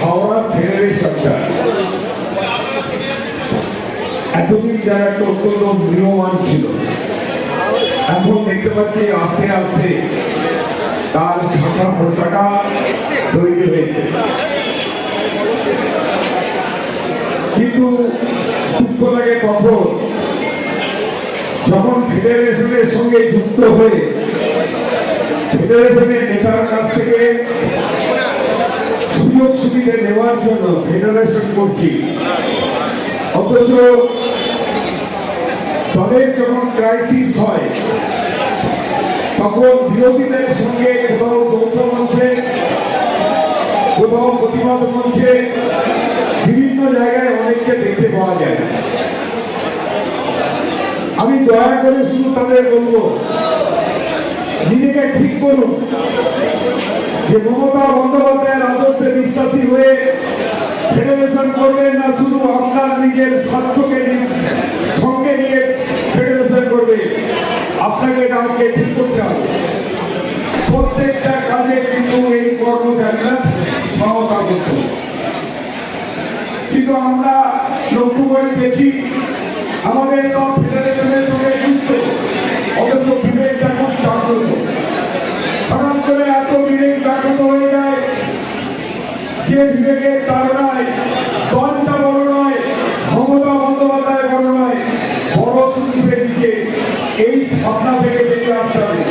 হাওড়া ফেরারি সরকার এতদিন যারা একটা অত্যন্ত নিয়মান ছিল, এখন দেখতে পাচ্ছি আস্তে আস্তে তার শাখা পোশাকা তৈরি হয়েছে। কিন্তু দুঃখ লাগে কখন? যখন ফেডারেশনের সঙ্গে যুক্ত হয়ে, ফেডারেশনের নেতার কাছ থেকে সুযোগ সুবিধা নেওয়ার জন্য ফেডারেশন করছি। অথচ দলের যখন ক্রাইসিস হয়, তখন বিরোধীদের সঙ্গে কোথাও যৌথ মঞ্চে, কোথাও প্রতিবাদ মঞ্চে বিভিন্ন জায়গায় অনেককে দেখতে পাওয়া যায়। আমি দয়া করে শুধু তাদের বলব, নিজেকে ঠিক করুন। যে মমতা বন্দ্যোপাধ্যায়ের আদর্শে বিশ্বাসী হয়ে ফেডারেশন করবেন না শুধু আপনার নিজের স্বার্থকে সঙ্গে নিয়ে ফেডারেশন করবে আপনাকে কাউকে ঠিক করতে হবে প্রত্যেকটা কাজে কিন্তু এই কর্মচারীরা সহতা করতে। কিন্তু আমরা লক্ষ্য করে দেখি, আমাদের সব ফেডারেশনের সঙ্গে যুক্ত, অবশ্য বিবেকের তার নয় দলটা বড় নয় ক্ষমতা বন্দ্যোপাধ্যায় বড় নয়, বড় সুনিশের নিচে এই ভাবনা থেকে বেরিয়ে আসতে হবে।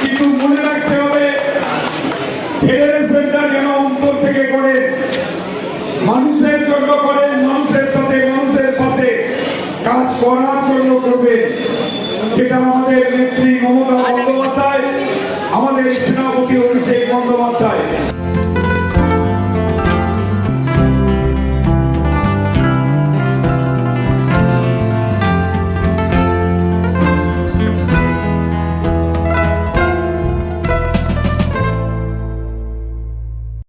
কিন্তু মনে রাখতে হবে ফেডারেশনটা যেন অন্তর থেকে করে, মানুষের জন্য করে, মানুষের সাথে, মানুষের পাশে কাজ করার জন্য করবে। যেটা আমাদের নেত্রী মমতা বন্দ্যোপাধ্যায়, আমাদের সেনাপতি